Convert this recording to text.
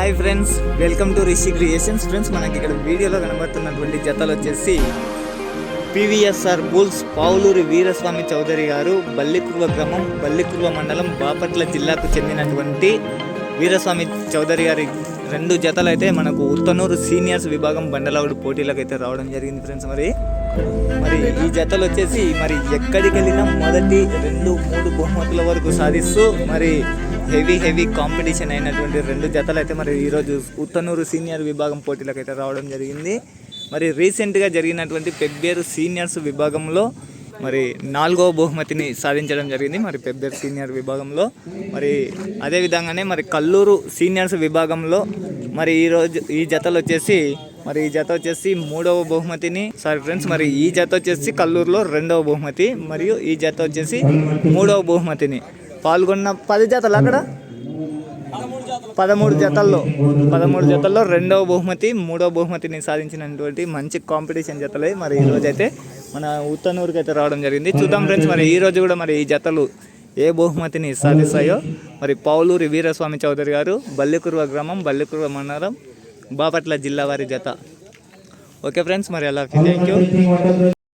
Hi friends welcome to Rishi creations. Friends మనకి ఇక్కడ వీడియోలో కనబడుతున్నటువంటి జతలు వచ్చేసి పివిఎస్ఆర్ బుల్స్ పావులూరి వీరస్వామి చౌదరి గారు బల్లికుర్వ గ్రామం బల్లికుర్వ మండలం బాపట్ల జిల్లాకు చెందినటువంటి వీరస్వామి చౌదరి గారి రెండు జతలు అయితే మనకు ఉత్తనూరు సీనియర్స్ విభాగం బండలవుడు పోటీలకు అయితే రావడం జరిగింది ఫ్రెండ్స్ మరి. మరి ఈ జతలు వచ్చేసి మరి ఎక్కడికి వెళ్ళినా మొదటి రెండు మూడు బహుమతుల వరకు సాధిస్తూ మరి హెవీ హెవీ కాంపిటీషన్ అయినటువంటి రెండు జతలు అయితే మరి ఈరోజు ఉత్తనూరు సీనియర్ విభాగం పోటీలకు అయితే రావడం జరిగింది. మరి రీసెంట్గా జరిగినటువంటి పెబ్బేరు సీనియర్స్ విభాగంలో మరి నాలుగో బహుమతిని సాధించడం జరిగింది. మరి పెబ్బేరు సీనియర్ విభాగంలో మరి అదే విధంగానే మరి కల్లూరు సీనియర్స్ విభాగంలో మరి ఈరోజు ఈ జతలు వచ్చేసి మరి ఈ జత వచ్చేసి మూడవ బహుమతిని సారీ ఫ్రెండ్స్ మరి ఈ జత వచ్చేసి కల్లూరులో రెండవ బహుమతి మరియు ఈ జత వచ్చేసి మూడవ బహుమతిని. పాల్గొన్న పది జతలు అక్కడ? పదమూడు జతల్లో పదమూడు జతల్లో రెండవ బహుమతి మూడవ బహుమతిని సాధించినటువంటి మంచి కాంపిటీషన్ జతలే. మరి ఈ రోజు అయితే మన ఉత్తనూరుకి అయితే రావడం జరిగింది. చూద్దాం ఫ్రెండ్స్ మరి ఈ రోజు కూడా మరి ఈ జతలు ఏ బహుమతిని సాధిస్తాయో. మరి పౌలూరి వీరస్వామి చౌదరి గారు బల్లికుర్వ గ్రామం బల్లికుర్వ మండలం బాపట్ల జిల్లా వారి జత. ఓకే ఫ్రెండ్స్ మరి అలా. Thank you